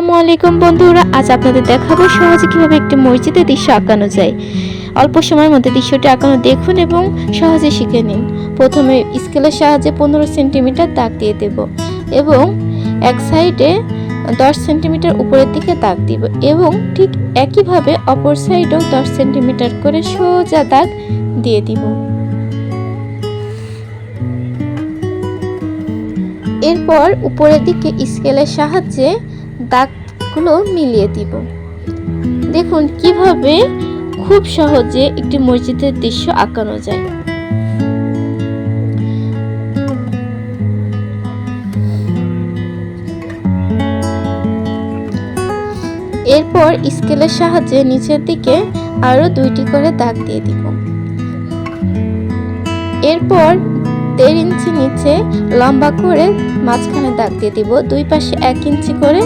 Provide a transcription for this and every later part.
আসসালামু আলাইকুম বন্ধুরা, আজ আপনাদের দেখাবো সহজে কীভাবে একটি মসজিদের দৃশ্য আঁকানো যায়। অল্প সময়ের মধ্যে দৃশ্যটি আঁকানো দেখুন এবং সহজে শিখে নিন। প্রথমে স্কেলের সাহায্যে পনেরো সেন্টিমিটার দাগ দিয়ে দেব এবং এক সাইডে দশ সেন্টিমিটার উপরের দিকে দাগ দিব এবং ঠিক একইভাবে অপর সাইডেও দশ সেন্টিমিটার করে সোজা দাগ দিয়ে দিব। এরপর উপরের দিকে স্কেলের সাহায্যে দাগগুলো মিলিয়ে দিব। দেখুন কীভাবে খুব সহজে একটি মসজিদের দৃশ্য আঁকানো যায়। এরপর স্কেলের সাহায্যে নিচের দিকে আরও দুইটি করে দাগ দিয়ে দিব। এরপর দেড় ইঞ্চি নিচে লম্বা করে মাঝখানে দাগ দিয়ে দিব। দুই পাশে এক ইঞ্চি করে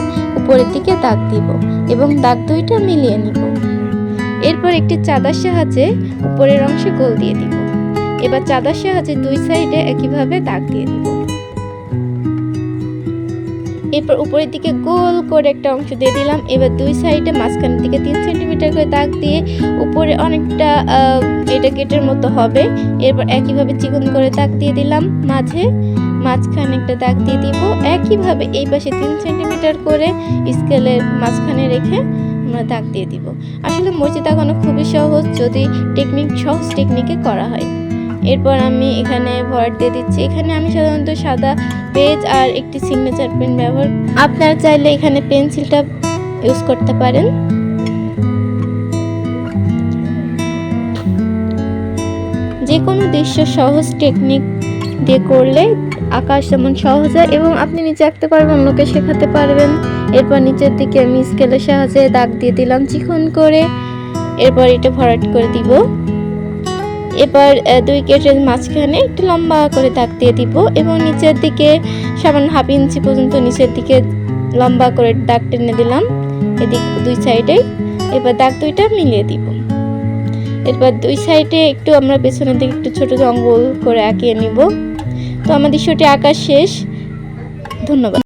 উপরের দিকে দাগ দিব এবং দাগ দুইটা মিলিয়ে নিব। এরপর একটি চাঁদার সাহায্যে উপরের অংশে গোল দিয়ে দিব। এবার চাঁদার সাহায্যে দুই সাইডে একইভাবে দাগ দিয়ে দিব। এরপর উপরের দিকে গোল করে একটা অংশ দিয়ে দিলাম। এবার দুই সাইডে মাঝখানের দিকে তিন সেন্টিমিটার করে দাগ দিয়ে উপরে অনেকটা এটা গেটের মতো হবে। এরপর একইভাবে চিকন করে দাগ দিয়ে দিলাম। মাঝে মাঝখানে একটা দাগ দিয়ে দিব। একইভাবে এই পাশে তিন সেন্টিমিটার করে স্কেলের মাঝখানে রেখে আমরা দাগ দিয়ে দিব। আসলে মসজিদ আঁকানো খুবই সহজ যদি টেকনিক সহজ টেকনিকে করা হয়। এরপর আমি এখানে ভর দিয়ে দিচ্ছি। এখানে আমি সাধারণত সাদা পেজ আর একটি সিগনেচার পেন ব্যবহার আপনারা চাইলে এখানে পেন্সিলটা ইউজ করতে পারেন। যে কোনো দৃশ্য সহজ টেকনিক দিয়ে করলে আকাশ যেমন সহজ এবং আপনি নিচে আঁকতে পারবেন অন্যকে শেখাতে পারবেন। এরপর নিচের দিকে আমি স্কেলের সাহায্যে দাগ দিয়ে দিলাম চিকন করে। এরপর এটা ভরাট করে দিব। এবার দুই কেটের মাঝখানে একটু লম্বা করে দাগ দিয়ে দিব এবং নিচের দিকে সামান্য হাফ ইঞ্চি পর্যন্ত নিচের দিকে লম্বা করে দাগ টেনে দিলাম এদিক দুই সাইডে। এবার দাগ দুইটা মিলিয়ে দিব। এরপর দুই সাইডে একটু আমরা পেছনের দিকে একটু ছোট জঙ্গল করে আঁকিয়ে নিব। তো আমাদের দৃশ্যটি আঁকা শেষ। ধন্যবাদ।